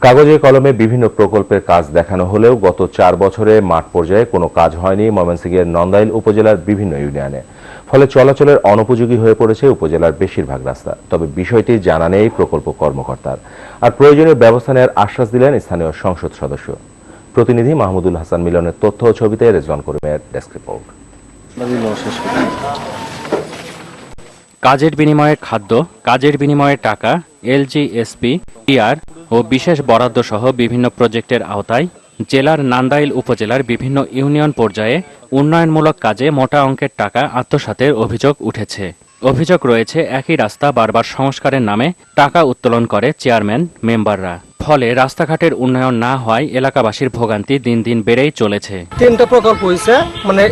কাগজে কলমে বিভিন্ন প্রকল্পের কাজ দেখানো হলেও গত চার বছরে মাঠ পর্যায়ে কোনো কাজ হয়নি ময়মনসিংহের নন্দাইল উপজেলার বিভিন্ন ইউনিয়নে। ফলে চলাচলের অনুপযোগী হয়ে পড়েছে উপজেলার বেশিরভাগ রাস্তা। তবে বিষয়টি জানা নেই প্রকল্প কর্মকর্তার। আর প্রয়োজনীয় ব্যবস্থা নেওয়ার আশ্বাস দিলেন স্থানীয় সংসদ সদস্য। প্রতিনিধি মাহমুদুল হাসান মিলনের তথ্য ও ছবিতে রেজওয়ান করিমের ডেস্ক রিপোর্ট। কাজের বিনিময়ে খাদ্য, কাজের বিনিময়ে টাকা এলজিএসপি টিআর ও বিশেষ বরাদ্দ সহ বিভিন্ন প্রজেক্টের আওতায় জেলার নান্দাইল উপজেলার বিভিন্ন ইউনিয়ন পর্যায়ে উন্নয়নমূলক কাজে মোটা অঙ্কের টাকা আত্মসাতের অভিযোগ উঠেছে। অভিযোগ রয়েছে, একই রাস্তা বারবার সংস্কারের নামে টাকা উত্তোলন করে চেয়ারম্যান, মেম্বাররা। ফলে রাস্তাঘাটের উন্নয়ন না হওয়ায় এলাকাবাসীর ভোগান্তি দিন দিন বেড়েই চলেছে। তিনটা প্রকল্প হয়েছে মানে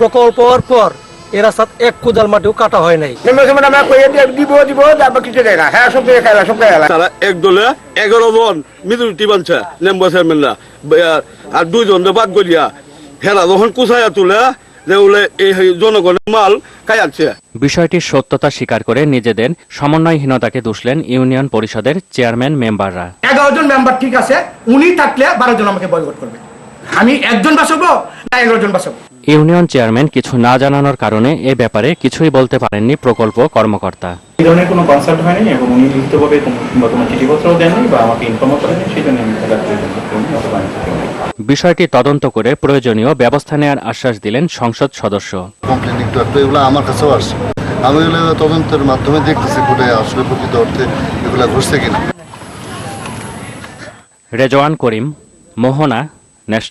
প্রকল্প হওয়ার পর এ রাস্তাত এক কোদাল মাটিও কাটা হয় নাই। দিব দিব তারপর কিছু দেয় না। হ্যাঁ সব দিয়ে সব খাইলা তারা এক দলে এগারো জন মিদুরিটি বানছে চেয়ারম্যানরা আর দুইজন বাদ হেরা যখন কুচাইয়া তুলে বিষয়টির সত্যতা স্বীকার করে নিজেদের সমন্বয়হীনতাকে দুষলেন ইউনিয়ন পরিষদের চেয়ারম্যান মেম্বাররা। এগারো জন মেম্বার ঠিক আছে উনি থাকলে বারো জন আমাকে বয়কট করবে। আমি একজন বাঁচাবো না এগারো জন বাঁচাবো? ইউনিয়ন চেয়ারম্যান কিছু না জানানোর কারণে এ ব্যাপারে কিছুই বলতে পারেননি প্রকল্প কর্মকর্তা। এই ধরনের কোনো কনসাল্ট হয়নি এবং উনি লিখিতভাবে কোনো- কিংবা কোনো চিঠিপত্রও দেননি বা আমাকে ইনফর্মও করেনি সেই জন্য আমি। বিষয়টি তদন্ত করে প্রয়োজনীয় ব্যবস্থা নেওয়ার আশ্বাস দিলেন সংসদ সদস্য। কমপ্লেন একটু একটু এগুলো আমার কাছেও আসছে আমি এগুলো তদন্তের মাধ্যমে দেখতেছি কোটে আসলে প্রকৃত অর্থে এগুলো ঘটছে কিনা। রেজওয়ান করিম মোহনা ন্যাশনাল